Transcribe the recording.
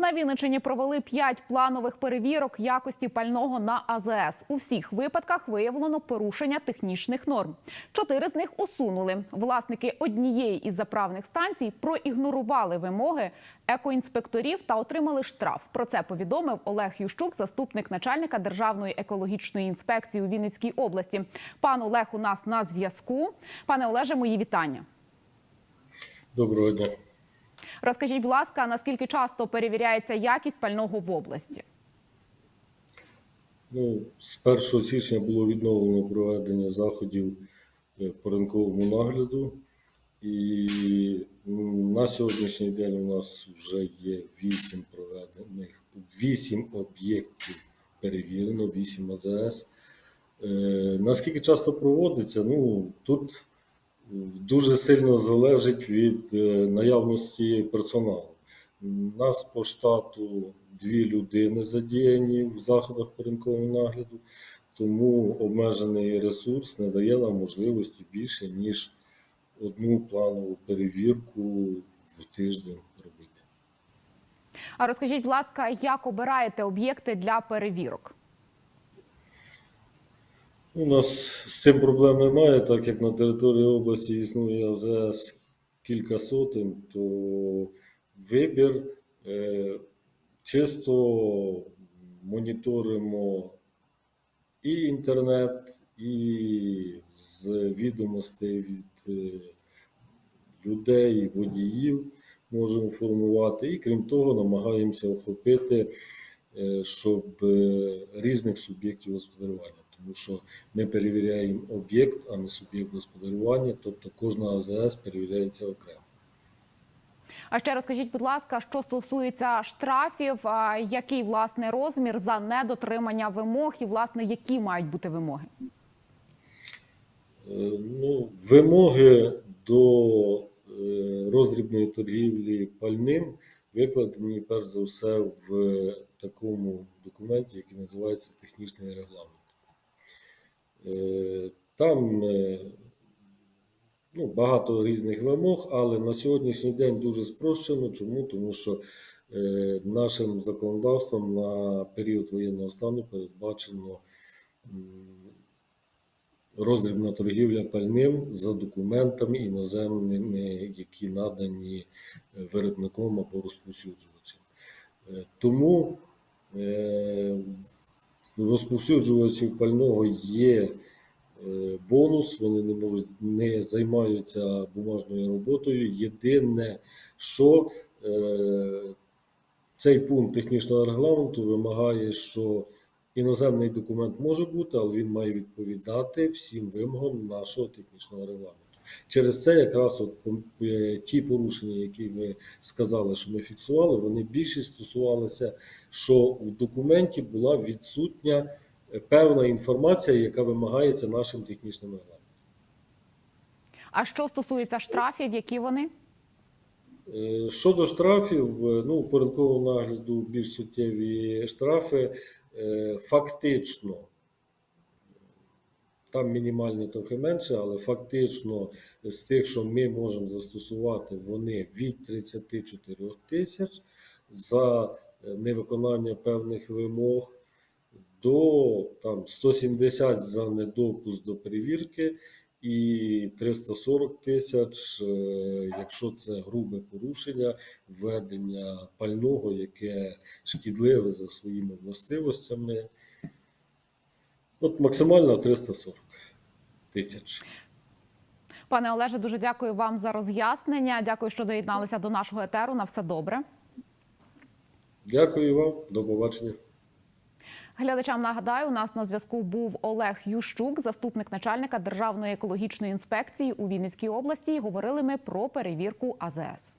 На Вінниччині провели п'ять планових перевірок якості пального на АЗС. У всіх випадках виявлено порушення технічних норм. Чотири з них усунули. Власники однієї із заправних станцій проігнорували вимоги екоінспекторів та отримали штраф. Про це повідомив Олег Ющук, заступник начальника Державної екологічної інспекції у Вінницькій області. Пан Олег у нас на зв'язку. Пане Олеже, мої вітання. Доброго дня. Розкажіть, будь ласка, наскільки часто перевіряється якість пального в області? Ну, з 1 січня було відновлено проведення заходів е, по ринковому нагляду. І на сьогоднішній день у нас вже є 8 проведених, 8 об'єктів перевірено, 8 АЗС. Е, наскільки часто проводиться? Ну, тут дуже сильно залежить від е, наявності персоналу. Нас по штату дві людини задіяні в заходах по ринковому нагляду, тому обмежений ресурс не дає нам можливості більше, ніж одну планову перевірку в тиждень робити. А розкажіть, будь ласка, як обираєте об'єкти для перевірок? У нас з цим проблем немає, так як на території області існує АЗС кілька сотень, то вибір е, чисто моніторимо і інтернет, і з відомостей від е, людей, водіїв можемо формувати. І крім того, намагаємося охопити, е, щоб різних суб'єктів господарювання. Тому що ми перевіряємо об'єкт, а не суб'єкт господарювання, тобто кожна АЗС перевіряється окремо. А ще розкажіть, будь ласка, що стосується штрафів, який власне розмір за недотримання вимог, і власне які мають бути вимоги? Е, Ну, вимоги до е, роздрібної торгівлі пальним викладені перш за все в такому документі, який називається технічний регламент. Е, Там е, ну, багато різних вимог, але на сьогоднішній день дуже спрощено. Чому? Тому що е, нашим законодавством на період воєнного стану передбачено роздрібна торгівля пальним за документами іноземними, які надані виробником або розповсюджувачем. Тому розповсюджувачів пального є е, бонус, вони не можуть не займаються бумажною роботою. Єдине, що е, цей пункт технічного регламенту вимагає, що іноземний документ може бути, але він має відповідати всім вимогам нашого технічного регламенту. Через це якраз от е, ті порушення, які ви сказали, що ми фіксували, вони більше стосувалися, що в документі була відсутня е, певна інформація, яка вимагається нашим технічним регламентом. А що стосується штрафів, які вони? Е, Щодо штрафів, ну, по нагляду більш суттєві штрафи. Фактично, там мінімальні трохи менше, але фактично з тих, що ми можемо застосувати, вони від 34 тисяч за е, невиконання певних вимог до там, 170 за недопуск до перевірки і 340 тисяч, е, якщо це грубе порушення введення пального, яке шкідливе за своїми властивостями. От максимально 340 тисяч. Пане Олеже, дуже дякую вам за роз'яснення. Дякую, що доєдналися до нашого етеру. На все добре. Дякую вам, до побачення. Глядачам нагадаю, у нас на зв'язку був Олег Ющук, заступник начальника Державної екологічної інспекції у Вінницькій області. І Говорили ми про перевірку АЗС.